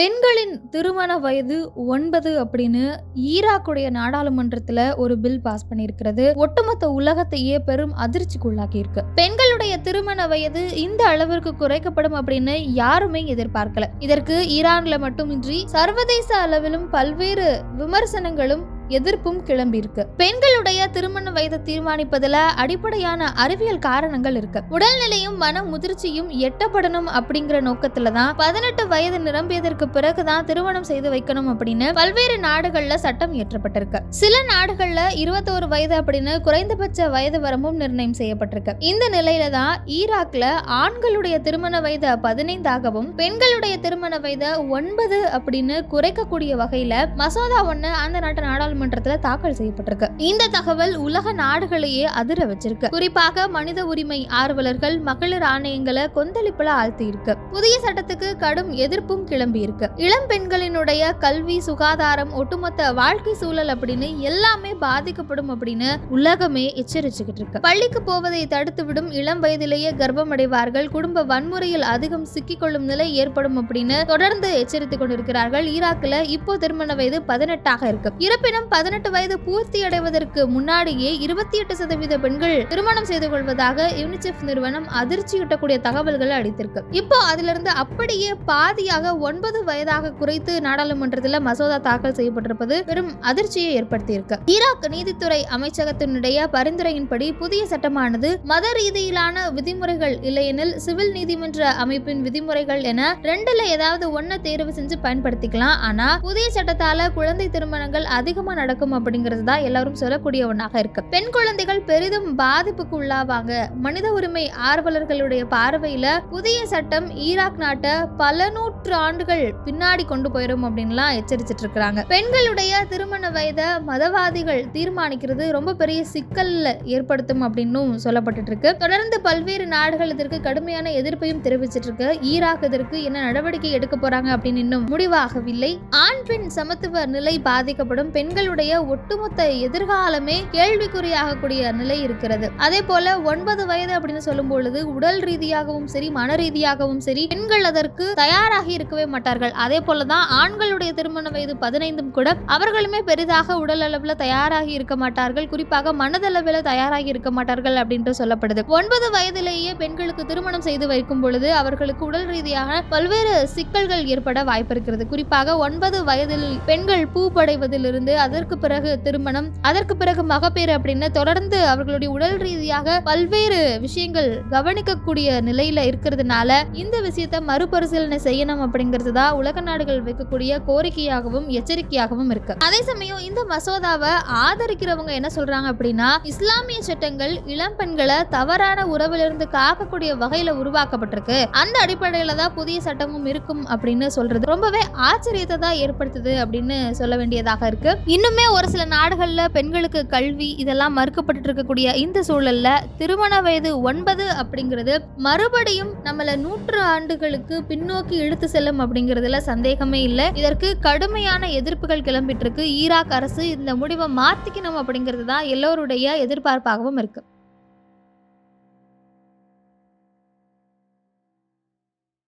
பெண்களின் திருமண வயது ஒன்பது அப்படின்னு ஈராக்குடைய நாடாளுமன்றத்துல ஒரு பில் பாஸ் பண்ணியிருக்கிறது. ஒட்டுமொத்த உலகத்தையே பெரும் அதிர்ச்சிக்குள்ளாக்கி இருக்கு பெண்களுடைய திருமண வயது இந்த அளவிற்கு குறைக்கப்படும் அப்படின்னு யாருமே எதிர்பார்க்கல. இதற்கு ஈரான்ல மட்டுமின்றி சர்வதேச அளவிலும் பல்வேறு விமர்சனங்களும் எதிர்ப்பும் கிளம்பியிருக்கு. பெண்களுடைய திருமண வயதை தீர்மானிப்பதுல அடிப்படையான அறிவியல் காரணங்கள் இருக்கு. உடல்நிலையும் மன முதிர்ச்சியும் எட்டப்படணும் அப்படிங்கிற நோக்கத்துல தான் பதினெட்டு வயது நிரம்பியதற்கு பிறகுதான் திருமணம் செய்து வைக்கணும் அப்படின்னு பல்வேறு நாடுகள்ல சட்டம் இயற்றப்பட்டிருக்கு. சில நாடுகள்ல இருபத்தோரு வயது அப்படின்னு குறைந்தபட்ச வயது வரம்பும் நிர்ணயம் செய்யப்பட்டிருக்கு. இந்த நிலையில தான் ஈராக்ல ஆண்களுடைய திருமண வயது பதினைந்தாகவும் பெண்களுடைய திருமண வயது ஒன்பது அப்படின்னு குறைக்கக்கூடிய வகையில மசோதா ஒண்ணு அந்த நாட்டு நாடாளுமன்றத்துல தாக்கல் செய்யப்பட்டிருக்கு. இந்த தகவல் உலக நாடுகளையே அதிர வச்சிருக்கு. குறிப்பாக மனித உரிமை ஆர்வலர்கள் மகளிர் ஆணையங்களை கொந்தளிப்புல ஆழ்த்தி இருக்கு புதிய சட்டத்துக்கு கடும் எதிர்ப்பும் கிளம்பி இருக்கு இளம் பெண்களினுடைய கல்வி சுகாதாரம் ஒட்டுமொத்த வாழ்க்கை சூழல் அப்படின்னு எல்லாமே பாதிக்கப்படும் அப்படின்னு உலகமே எச்சரிச்சுக்கிட்டு இருக்கு. பள்ளிக்கு போவதை தடுத்துவிடும் இளம் வயதிலேயே கர்ப்பம் அடைவார்கள் குடும்ப வன்முறையில் அதிகம் சிக்கிக்கொள்ளும் நிலை ஏற்படும் அப்படின்னு தொடர்ந்து எச்சரித்துக் கொண்டிருக்கிறார்கள். ஈராக்ல இப்போ திருமண வயது பதினெட்டாக இருக்கு. இருப்பினும் பதினெட்டு வயது பூர்த்தி அடைவதற்கு முன்னாடியே இருபத்தி எட்டு சதவீத பெண்கள் திருமணம் செய்து கொள்வதாக யூனிசெஃப் நிறுவனம் அதிர்ச்சியூட்டக்கூடிய தகவல்களை அளித்திருக்கு. இப்போ அதிலிருந்து அப்படியே பாதியாக ஒன்பது வயதாக குறைத்து நாடாளுமன்றத்தில் மசோதா தாக்கல் செய்யப்பட்டிருப்பது பெரும் அதிர்ச்சியை ஏற்படுத்தியிருக்கு. ஈராக் நீதித்துறை அமைச்சகத்தினுடைய பரிந்துரையின்படி புதிய சட்டமானது மத ரீதியிலான விதிமுறைகள் இல்லையெனில் சிவில் நீதிமன்ற அமைப்பின் விதிமுறைகள் என ரெண்டுல ஏதாவது ஒன்ன தேர்வு செஞ்சு பயன்படுத்திக்கலாம். ஆனா புதிய சட்டத்தால குழந்தை திருமணங்கள் அதிகமா நடக்கும் அப்படிங்கிறது தான் எல்லாரும் சொல்லக்கூடிய ஒன்றாக இருக்கு. பெண் குழந்தைகள் பெரிதும் பாதிப்புக்கு உள்ளாவாங்க மனித உரிமை ஆர்வலர்களுடைய பார்வையில புதிய சட்டம் ஈராக் நாட்டை பல நூற்று ஆண்டுகள் பின்னாடி கொண்டு போயிடும் அப்படின்லாம் எச்சரிச்சிட்டு இருக்கிறாங்க. பெண்களுடைய திருமண வயதை மதவாதிகள் தீர்மானிக்கிறது ரொம்ப பெரிய சிக்கல்ல ஏற்படுத்தும் அப்படின்னும் சொல்லப்பட்டு இருக்கு. தொடர்ந்து பல்வேறு நாடுகள் இதற்கு கடுமையான எதிர்ப்பையும் தெரிவிச்சிட்டு இருக்கு. ஈராக் இதற்கு என்ன நடவடிக்கை எடுக்க போறாங்க அப்படின்னு இன்னும் முடிவாகவில்லை. ஆண் பெண் சமத்துவ நிலை பாதிக்கப்படும் பெண்கள் பெண்களுடைய ஒட்டுமொத்த எதிர்காலமே கேள்விக்குறியாகக்கூடிய நிலை இருக்கிறது. அதே போல ஒன்பது வயது அப்படின்னு சொல்லும் பொழுது உடல் ரீதியாகவும் சரி மன ரீதியாகவும் சரி பெண்கள் அதற்கு தயாராகி இருக்கவே மாட்டார்கள். அதே போலதான் ஆண்களுடைய திருமண வயது பதினைந்தும் கூட அவர்களுமே பெரிதாக உடல் அளவுல தயாராகி இருக்க மாட்டார்கள். குறிப்பாக மனதளவில் தயாராகி இருக்க மாட்டார்கள் அப்படின்ட்டு சொல்லப்படுது. ஒன்பது வயதிலேயே பெண்களுக்கு திருமணம் செய்து வைக்கும் பொழுது அவர்களுக்கு உடல் ரீதியாக பல்வேறு சிக்கல்கள் ஏற்பட வாய்ப்பு இருக்கிறது. குறிப்பாக ஒன்பது வயதில் பெண்கள் பூப்படைவதிலிருந்து அதற்கு பிறகு திருமணம் அதற்கு பிறகு மகப்பேறு அப்படின்னு தொடர்ந்து அவர்களுடைய உடல் ரீதியாக பல்வேறு விஷயங்கள் கவனிக்கக்கூடிய நிலையில இருக்கிறதுனால இந்த விஷயத்தை மறுபரிசீலனை செய்யணும் அப்படிங்கிறது தான் உலக நாடுகள் வைக்கக்கூடிய கோரிக்கையாகவும் எச்சரிக்கையாகவும் இருக்கு. அதே சமயம் இந்த மசோதாவை ஆதரிக்கிறவங்க என்ன சொல்றாங்க அப்படின்னா இஸ்லாமிய சட்டங்கள் இளம் பெண்களை தவறான உறவிலிருந்து காக்கக்கூடிய வகையில உருவாக்கப்பட்டிருக்கு. அந்த அடிப்படையில தான் புதிய சட்டமும் இருக்கும் அப்படின்னு சொல்றது ரொம்பவே ஆச்சரியத்தை தான் ஏற்படுத்துது அப்படின்னு சொல்ல வேண்டியதாக இருக்கு. இன்னுமே ஒரு சில நாடுகளில் பெண்களுக்கு கல்வி இதெல்லாம் மறுக்கப்பட்டு இருக்கக்கூடிய இந்த சூழல்ல திருமண வயது ஒன்பது அப்படிங்கிறது மறுபடியும் நம்மளை நூற்று ஆண்டுகளுக்கு பின்னோக்கி இழுத்து செல்லும் அப்படிங்கிறதுல சந்தேகமே இல்லை. இதற்கு கடுமையான எதிர்ப்புகள் கிளம்பிட்டு இருக்கு. ஈராக் அரசு இந்த முடிவை மாத்திக்கணும் அப்படிங்கிறது தான் எல்லோருடைய எதிர்பார்ப்பாகவும் இருக்கு.